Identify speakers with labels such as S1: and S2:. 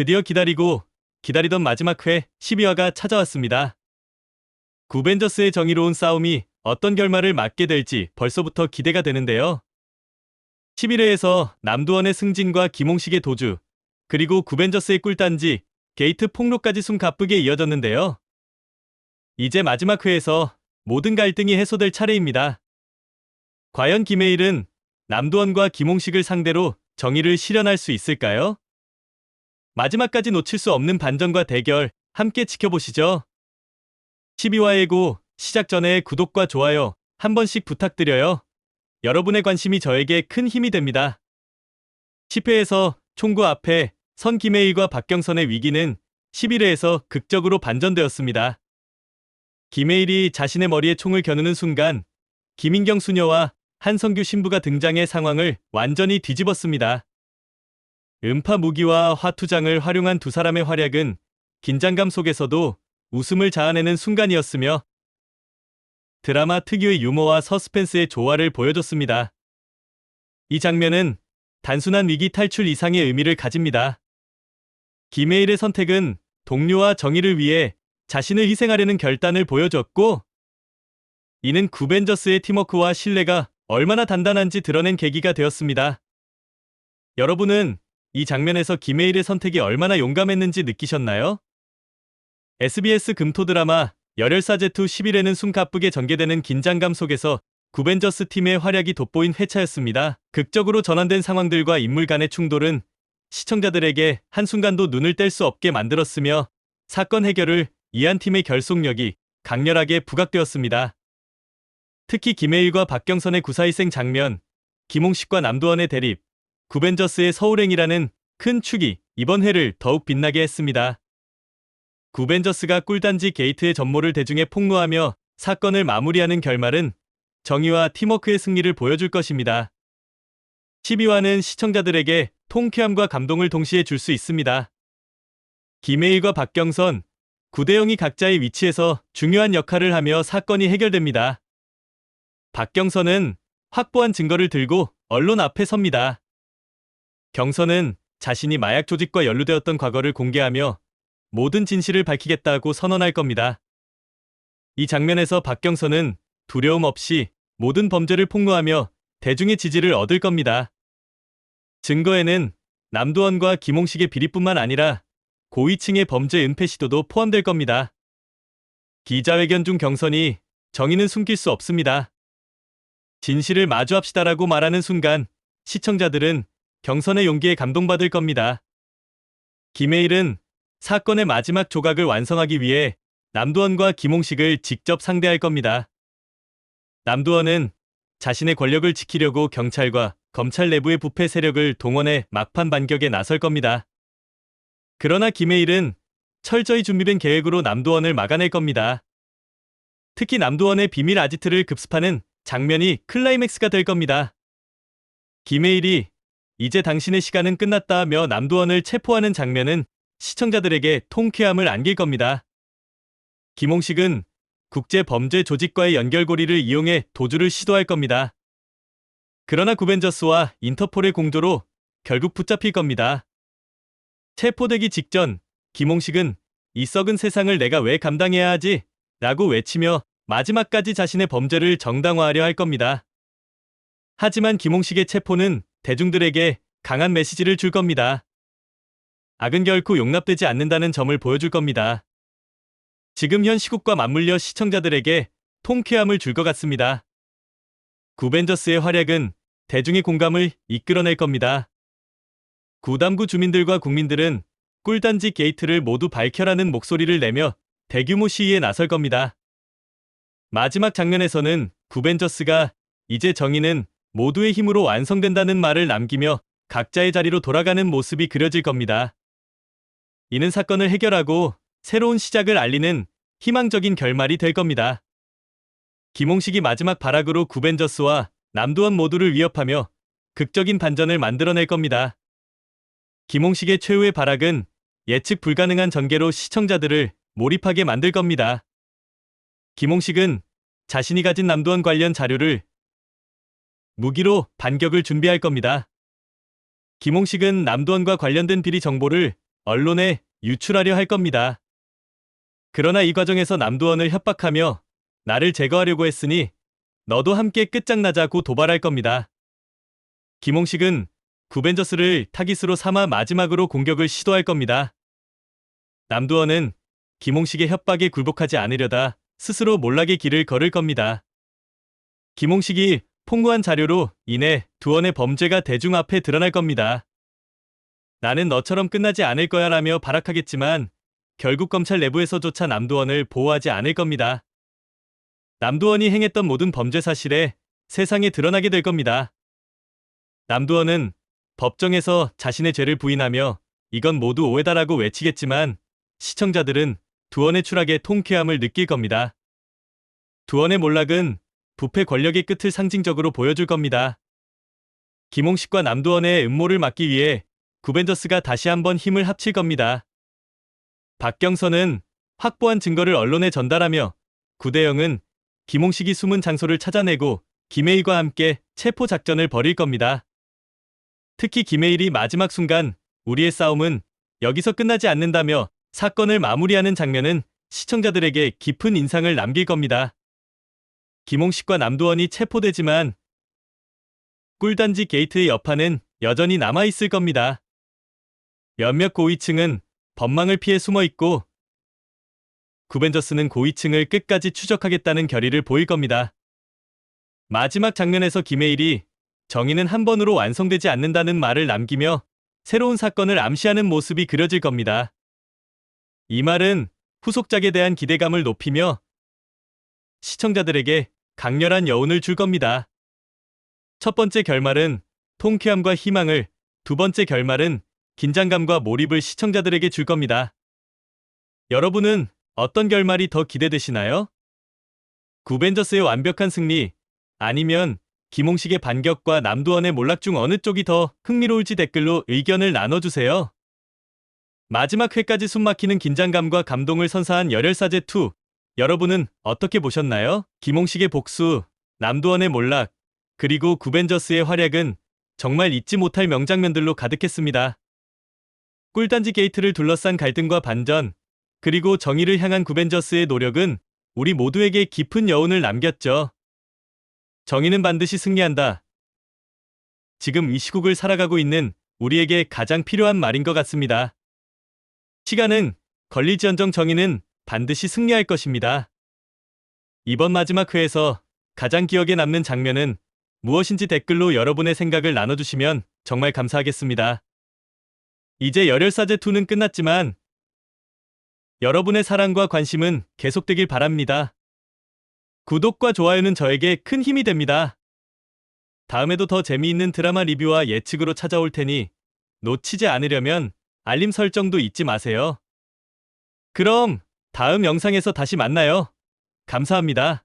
S1: 드디어 기다리고 기다리던 마지막 회 12화가 찾아왔습니다. 구벤저스의 정의로운 싸움이 어떤 결말을 맞게 될지 벌써부터 기대가 되는데요. 11회에서 남도원의 승진과 김홍식의 도주, 그리고 구벤저스의 꿀단지, 게이트 폭로까지 숨 가쁘게 이어졌는데요. 이제 마지막 회에서 모든 갈등이 해소될 차례입니다. 과연 김해일은 남도원과 김홍식을 상대로 정의를 실현할 수 있을까요? 마지막까지 놓칠 수 없는 반전과 대결 함께 지켜보시죠. 12화 예고 시작 전에 구독과 좋아요 한 번씩 부탁드려요. 여러분의 관심이 저에게 큰 힘이 됩니다. 10회에서 총구 앞에 선 김해일과 박경선의 위기는 11회에서 극적으로 반전되었습니다. 김해일이 자신의 머리에 총을 겨누는 순간 김인경 수녀와 한성규 신부가 등장해 상황을 완전히 뒤집었습니다. 음파 무기와 화투장을 활용한 두 사람의 활약은 긴장감 속에서도 웃음을 자아내는 순간이었으며 드라마 특유의 유머와 서스펜스의 조화를 보여줬습니다. 이 장면은 단순한 위기 탈출 이상의 의미를 가집니다. 김해일의 선택은 동료와 정의를 위해 자신을 희생하려는 결단을 보여줬고, 이는 구벤저스의 팀워크와 신뢰가 얼마나 단단한지 드러낸 계기가 되었습니다. 여러분은 이 장면에서 김해일의 선택이 얼마나 용감했는지 느끼셨나요? SBS 금토 드라마 열혈사 제투 11회는 숨가쁘게 전개되는 긴장감 속에서 구벤저스 팀의 활약이 돋보인 회차였습니다. 극적으로 전환된 상황들과 인물 간의 충돌은 시청자들에게 한순간도 눈을 뗄 수 없게 만들었으며 사건 해결을 이한 팀의 결속력이 강렬하게 부각되었습니다. 특히 김해일과 박경선의 구사희생 장면, 김홍식과 남도원의 대립, 구벤저스의 서울행이라는 큰 축이 이번 회를 더욱 빛나게 했습니다. 구벤저스가 꿀단지 게이트의 전모를 대중에 폭로하며 사건을 마무리하는 결말은 정의와 팀워크의 승리를 보여줄 것입니다. 12화는 시청자들에게 통쾌함과 감동을 동시에 줄 수 있습니다. 김혜일과 박경선, 구대영이 각자의 위치에서 중요한 역할을 하며 사건이 해결됩니다. 박경선은 확보한 증거를 들고 언론 앞에 섭니다. 경선은 자신이 마약 조직과 연루되었던 과거를 공개하며 모든 진실을 밝히겠다고 선언할 겁니다. 이 장면에서 박경선은 두려움 없이 모든 범죄를 폭로하며 대중의 지지를 얻을 겁니다. 증거에는 남도원과 김홍식의 비리뿐만 아니라 고위층의 범죄 은폐 시도도 포함될 겁니다. 기자회견 중 경선이 정의는 숨길 수 없습니다. 진실을 마주합시다라고 말하는 순간 시청자들은 경선의 용기에 감동받을 겁니다. 김해일은 사건의 마지막 조각을 완성하기 위해 남도원과 김홍식을 직접 상대할 겁니다. 남도원은 자신의 권력을 지키려고 경찰과 검찰 내부의 부패 세력을 동원해 막판 반격에 나설 겁니다. 그러나 김해일은 철저히 준비된 계획으로 남도원을 막아낼 겁니다. 특히 남도원의 비밀 아지트를 급습하는 장면이 클라이맥스가 될 겁니다. 김해일이 이제 당신의 시간은 끝났다며 남도원을 체포하는 장면은 시청자들에게 통쾌함을 안길 겁니다. 김홍식은 국제 범죄 조직과의 연결고리를 이용해 도주를 시도할 겁니다. 그러나 구벤저스와 인터폴의 공조로 결국 붙잡힐 겁니다. 체포되기 직전 김홍식은 이 썩은 세상을 내가 왜 감당해야 하지? 라고 외치며 마지막까지 자신의 범죄를 정당화하려 할 겁니다. 하지만 김홍식의 체포는 대중들에게 강한 메시지를 줄 겁니다. 악은 결코 용납되지 않는다는 점을 보여줄 겁니다. 지금 현 시국과 맞물려 시청자들에게 통쾌함을 줄 것 같습니다. 구벤저스의 활약은 대중의 공감을 이끌어낼 겁니다. 구담구 주민들과 국민들은 꿀단지 게이트를 모두 밝혀라는 목소리를 내며 대규모 시위에 나설 겁니다. 마지막 장면에서는 구벤저스가 이제 정의는 모두의 힘으로 완성된다는 말을 남기며 각자의 자리로 돌아가는 모습이 그려질 겁니다. 이는 사건을 해결하고 새로운 시작을 알리는 희망적인 결말이 될 겁니다. 김홍식이 마지막 발악으로 구벤저스와 남도원 모두를 위협하며 극적인 반전을 만들어낼 겁니다. 김홍식의 최후의 발악은 예측 불가능한 전개로 시청자들을 몰입하게 만들 겁니다. 김홍식은 자신이 가진 남도원 관련 자료를 무기로 반격을 준비할 겁니다. 김홍식은 남도원과 관련된 비리 정보를 언론에 유출하려 할 겁니다. 그러나 이 과정에서 남두원을 협박하며 나를 제거하려고 했으니 너도 함께 끝장나자고 도발할 겁니다. 김홍식은 구벤저스를 타깃으로 삼아 마지막으로 공격을 시도할 겁니다. 남두원은 김홍식의 협박에 굴복하지 않으려다 스스로 몰락의 길을 걸을 겁니다. 김홍식이 폭로한 자료로 인해 두원의 범죄가 대중 앞에 드러날 겁니다. 나는 너처럼 끝나지 않을 거야 라며 발악하겠지만 결국 검찰 내부에서조차 남두원을 보호하지 않을 겁니다. 남두원이 행했던 모든 범죄 사실에 세상에 드러나게 될 겁니다. 남두원은 법정에서 자신의 죄를 부인하며 이건 모두 오해다라고 외치겠지만 시청자들은 두원의 추락에 통쾌함을 느낄 겁니다. 두원의 몰락은 부패 권력의 끝을 상징적으로 보여줄 겁니다. 김홍식과 남두원의 음모를 막기 위해 구벤저스가 다시 한번 힘을 합칠 겁니다. 박경선은 확보한 증거를 언론에 전달하며 구대영은 김홍식이 숨은 장소를 찾아내고 김혜일과 함께 체포 작전을 벌일 겁니다. 특히 김혜일이 마지막 순간 우리의 싸움은 여기서 끝나지 않는다며 사건을 마무리하는 장면은 시청자들에게 깊은 인상을 남길 겁니다. 김홍식과 남도원이 체포되지만 꿀단지 게이트의 여파는 여전히 남아있을 겁니다. 몇몇 고위층은 법망을 피해 숨어 있고 구벤저스는 고위층을 끝까지 추적하겠다는 결의를 보일 겁니다. 마지막 장면에서 김혜일이 정의는 한 번으로 완성되지 않는다는 말을 남기며 새로운 사건을 암시하는 모습이 그려질 겁니다. 이 말은 후속작에 대한 기대감을 높이며 시청자들에게 강렬한 여운을 줄 겁니다. 첫 번째 결말은 통쾌함과 희망을, 두 번째 결말은 긴장감과 몰입을 시청자들에게 줄 겁니다. 여러분은 어떤 결말이 더 기대되시나요? 구벤저스의 완벽한 승리, 아니면 김홍식의 반격과 남두원의 몰락 중 어느 쪽이 더 흥미로울지 댓글로 의견을 나눠주세요. 마지막 회까지 숨막히는 긴장감과 감동을 선사한 열혈사제2. 여러분은 어떻게 보셨나요? 김홍식의 복수, 남두원의 몰락, 그리고 구벤저스의 활약은 정말 잊지 못할 명장면들로 가득했습니다. 꿀단지 게이트를 둘러싼 갈등과 반전, 그리고 정의를 향한 구벤저스의 노력은 우리 모두에게 깊은 여운을 남겼죠. 정의는 반드시 승리한다. 지금 이 시국을 살아가고 있는 우리에게 가장 필요한 말인 것 같습니다. 시간은 걸리지언정 정의는 반드시 승리할 것입니다. 이번 마지막 회에서 가장 기억에 남는 장면은 무엇인지 댓글로 여러분의 생각을 나눠주시면 정말 감사하겠습니다. 이제 열혈사제2는 끝났지만 여러분의 사랑과 관심은 계속되길 바랍니다. 구독과 좋아요는 저에게 큰 힘이 됩니다. 다음에도 더 재미있는 드라마 리뷰와 예측으로 찾아올 테니 놓치지 않으려면 알림 설정도 잊지 마세요. 그럼 다음 영상에서 다시 만나요. 감사합니다.